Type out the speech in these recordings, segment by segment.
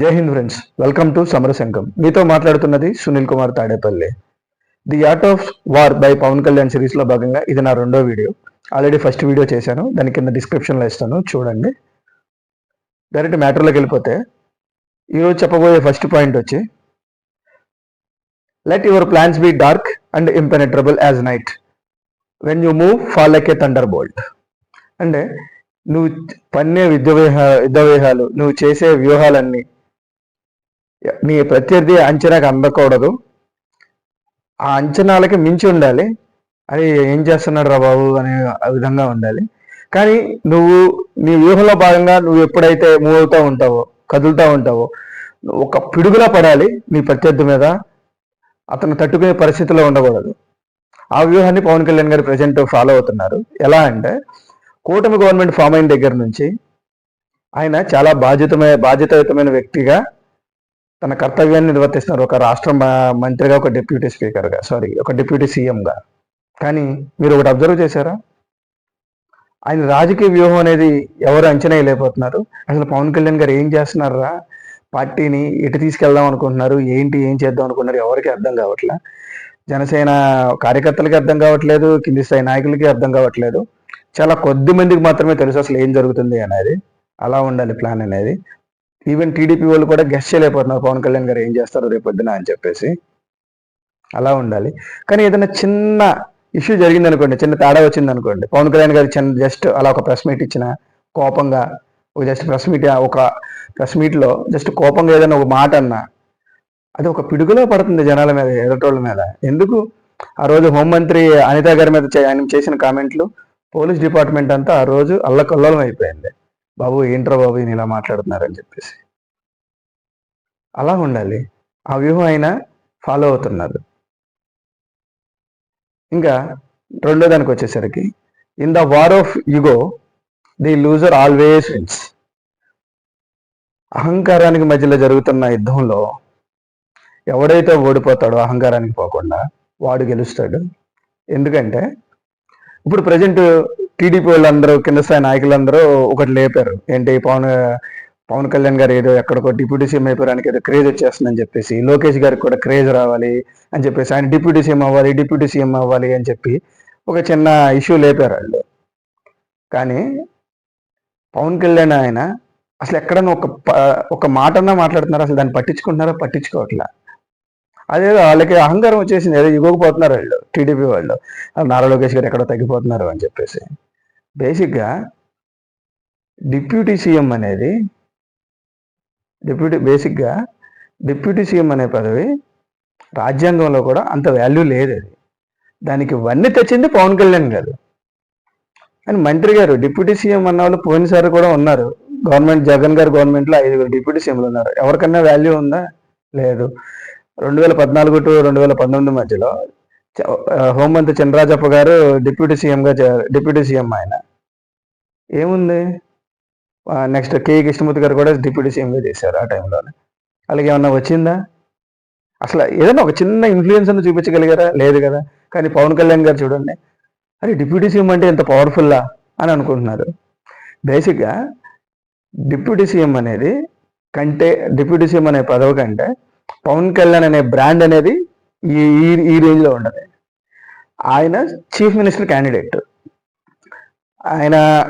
Jai Hind friends. Welcome to Samarasankham మీతో మాట్లాడుతున్నది Sunil Kumar Tadepalli. The art of war by Pawan Kalyan సిరీస్లో భాగంగా ఇది నా రెండో వీడియో. ఆల్రెడీ ఫస్ట్ వీడియో చేశాను. దాని కింద డిస్క్రిప్షన్లో ఇస్తాను చూడండి. డైరెక్ట్ మ్యాటర్లోకి వెళ్ళిపోతే ఈరోజు చెప్పబోయే ఫస్ట్ పాయింట్ వచ్చి let your plans be dark and impenetrable as night when you move fall like a thunderbolt అంటే నువ్వు పన్నే విద్య యుద్ధవ్యూహాలు నువ్వు చేసే వ్యూహాలన్నీ మీ ప్రత్యర్థి అంచనాకు అందకూడదు. ఆ అంచనాలకి మించి ఉండాలి. అది ఏం చేస్తున్నాడు రా బాబు అనే విధంగా ఉండాలి. కానీ నువ్వు నీ వ్యూహంలో భాగంగా నువ్వు ఎప్పుడైతే మూవ్ అవుతూ ఉంటావో కదులుతూ ఉంటావో ఒక పిడుగులా పడాలి నీ ప్రత్యర్థి మీద. అతను తట్టుకునే పరిస్థితిలో ఉండకూడదు. ఆ వ్యూహాన్ని పవన్ కళ్యాణ్ గారు ప్రజెంట్ ఫాలో అవుతున్నారు. ఎలా అంటే కూటమి గవర్నమెంట్ ఫామ్ అయిన దగ్గర నుంచి ఆయన చాలా బాధ్యతమైన బాధ్యతాయుతమైన వ్యక్తిగా తన కర్తవ్యాన్ని నిర్వర్తిస్తున్నారు. ఒక రాష్ట్ర మంత్రిగా ఒక డిప్యూటీ స్పీకర్గా సారీ ఒక డిప్యూటీ సీఎంగా. కానీ మీరు ఒకటి అబ్జర్వ్ చేశారా? ఆయన రాజకీయ వ్యూహం అనేది ఎవరు అంచనా వేయలేకపోతున్నారు. అసలు పవన్ కళ్యాణ్ గారు ఏం చేస్తున్నారా? పార్టీని ఎటు తీసుకెళ్దాం అనుకుంటున్నారు? ఏంటి ఏం చేద్దాం అనుకుంటున్నారు? ఎవరికి అర్థం కావట్లే? జనసేన కార్యకర్తలకి అర్థం కావట్లేదు కింది స్థాయి నాయకులకి అర్థం కావట్లేదు. చాలా కొద్ది మందికి మాత్రమే తెలుసు అసలు ఏం జరుగుతుంది అనేది. అలా ఉండాలి ప్లాన్ అనేది. ఈవెన్ టీడీపీ వాళ్ళు కూడా గెస్ట్ చేయలేకపోతున్నారు. పవన్ కళ్యాణ్ గారు ఏం చేస్తారు రేపొద్దున అని చెప్పేసి. అలా ఉండాలి. కానీ ఏదైనా చిన్న ఇష్యూ జరిగింది అనుకోండి చిన్న తేడా వచ్చింది అనుకోండి పవన్ కళ్యాణ్ గారు చిన్న జస్ట్ అలా ఒక ప్రెస్ మీట్ ఇచ్చిన కోపంగా ఒక జస్ట్ ప్రెస్ మీట్ ఒక ప్రెస్ మీట్లో జస్ట్ కోపంగా ఏదైనా ఒక మాట అన్నా అది ఒక పిడుగులో పడుతుంది జనాల మీద ఎదటోళ్ళ మీద. ఎందుకు? ఆ రోజు హోంమంత్రి అనిత గారి మీద ఆయన చేసిన కామెంట్లు పోలీస్ డిపార్ట్మెంట్ అంతా ఆ రోజు అల్లకల్లోలం అయిపోయింది. బాబు ఏంట్రా బాబు ఈయన ఇలా మాట్లాడుతున్నారని చెప్పేసి. అలా ఉండాలి. ఆ వ్యూహం అయినా ఫాలో అవుతున్నారు. ఇంకా రెండో దానికి వచ్చేసరికి in the war of ego the loser always wins అహంకారానికి మధ్యలో జరుగుతున్న యుద్ధంలో ఎవడైతే ఓడిపోతాడో అహంకారానికి పోకుండా వాడు గెలుస్తాడు. ఎందుకంటే ఇప్పుడు ప్రజెంట్ టీడీపీ వాళ్ళందరూ కింద స్థాయి నాయకులందరూ ఒకటి లేపారు. ఏంటి పవన్ పవన్ కళ్యాణ్ గారు ఏదో ఎక్కడికో డిప్యూటీ సీఎం అయిపోవడానికి ఏదో క్రేజ్ వచ్చేస్తుందని చెప్పేసి లోకేష్ గారికి కూడా క్రేజ్ రావాలి అని చెప్పేసి ఆయన డిప్యూటీ సీఎం అవ్వాలి డిప్యూటీ సీఎం అవ్వాలి అని చెప్పి ఒక చిన్న ఇష్యూ లేపారు వాళ్ళు. కానీ పవన్ కళ్యాణ్ ఆయన అసలు ఎక్కడన్నా ఒక ప- ఒక మాటన్నా మాట్లాడుతున్నారు? అసలు దాన్ని పట్టించుకుంటున్నారా? పట్టించుకోవట్లా. అదేదో వాళ్ళకి అహంకారం వచ్చేసింది. ఏదో ఇవ్వకపోతున్నారు వాళ్ళు టీడీపీ వాళ్ళు. నారా లోకేష్ గారు ఎక్కడో తగ్గిపోతున్నారు అని చెప్పేసి. బేసిక్గా డిప్యూటీ సీఎం అనేది డిప్యూటీ బేసిక్గా డిప్యూటీ సీఎం అనే పదవి రాజ్యాంగంలో కూడా అంత వాల్యూ లేదు అది. దానికి వన్నీ తెచ్చింది పవన్ కళ్యాణ్ గారు. అని మంత్రి గారు డిప్యూటీ సీఎం అన్న వాళ్ళు పోయినసారి కూడా ఉన్నారు. గవర్నమెంట్ జగన్ గారు గవర్నమెంట్లో ఐదుగురు డిప్యూటీ సీఎంలు ఉన్నారు. ఎవరికన్నా వాల్యూ ఉందా? లేదు. రెండు వేల పద్నాలుగు టు రెండు వేల పంతొమ్మిది మధ్యలో హోంమంత్రి చంద్రాజప్ప గారు డిప్యూటీ సీఎంగా చే- డిప్యూటీ సీఎం ఆయన. ఏముంది? నెక్స్ట్ కే కృష్ణమూర్తి గారు కూడా డిప్యూటీ సీఎంగా చేశారు ఆ టైంలో అలాగే ఏమన్నా వచ్చిందా? అసలు ఏదైనా ఒక చిన్న ఇన్ఫ్లుయెన్స్ అని చూపించగలిగారా? లేదు కదా. కానీ పవన్ కళ్యాణ్ గారు చూడండి. అరే డిప్యూటీ సీఎం అంటే ఎంత పవర్ఫుల్లా అని అనుకుంటున్నారు. బేసిక్గా డిప్యూటీ సీఎం అనేది కంటే డిప్యూటీ సీఎం అనే పదవి కంటే పవన్ కళ్యాణ్ అనే బ్రాండ్ అనేది ఈ ఈ- రేంజ్లో ఉండదు ఆయన చీఫ్ మినిస్టర్ క్యాండిడేట్ ఆయన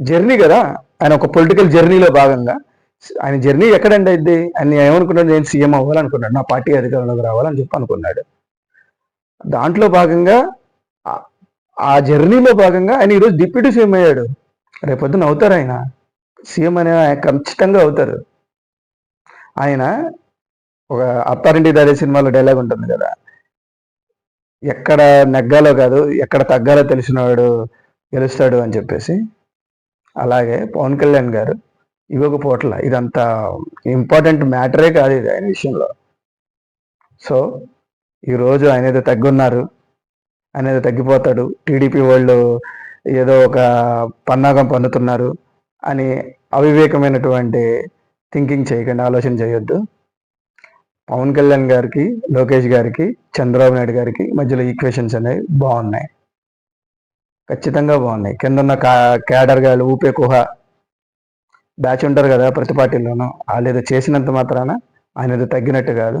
జర్నీ కదా ఆయన ఒక పొలిటికల్ జర్నీలో భాగంగా. ఆయన జర్నీ ఎక్కడండి అయింది ఆయన ఏమనుకున్నాడు? నేను సీఎం అవ్వాలనుకున్నాడు. నా పార్టీ అధికారంలోకి రావాలని చెప్పి అనుకున్నాడు. దాంట్లో భాగంగా ఆ- జర్నీలో భాగంగా ఆయన ఈరోజు డిప్యూటీ సీఎం అయ్యాడు. రేపొద్దున అవుతారు ఆయన. సీఎం అనే ఆయన ఖచ్చితంగా అవుతారు. ఆయన ఒక అత్తారింటి దాడే సినిమాలో డైలాగ్ ఉంటుంది కదా. ఎక్కడ నెగ్గాలో కాదు ఎక్కడ తగ్గాలో తెలిసినవాడు గెలుస్తాడు అని చెప్పేసి. అలాగే పవన్ కళ్యాణ్ గారు ఇవ్వకపోవట్ల ఇదంతా ఇంపార్టెంట్ మ్యాటరే కాదు ఇది ఆయన విషయంలో. సో ఈరోజు ఆయన ఏదో తగ్గున్నారు ఆయన ఏదో తగ్గిపోతాడు టీడీపీ వాళ్ళు ఏదో ఒక పన్నాగం పన్నుతున్నారు అని అవివేకమైనటువంటి థింకింగ్ చేయకండి ఆలోచన చేయొద్దు. పవన్ కళ్యాణ్ గారికి లోకేష్ గారికి చంద్రబాబు నాయుడు గారికి మధ్యలో ఈక్వేషన్స్ అనేవి బాగున్నాయి. ఖచ్చితంగా బాగున్నాయి. కింద ఉన్న కా క్యాడర్ గారు ఊపే కుహ బ్యాచ్ ఉంటారు కదా ప్రతి పార్టీలోనూ వాళ్ళు ఏదో చేసినంత మాత్రాన ఆయన ఏదో తగ్గినట్టు కాదు.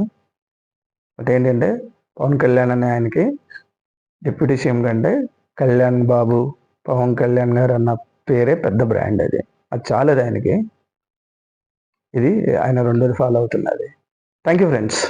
బట్ ఏంటంటే పవన్ కళ్యాణ్ అనే ఆయనకి డిప్యూటీ సీఎం కంటే కళ్యాణ్ బాబు పవన్ కళ్యాణ్ గారు అన్న పేరే పెద్ద బ్రాండ్ అది. అది చాలదు ఆయనకి. ఇది ఆయన రెండోది ఫాలో అవుతున్నది. Thank you friends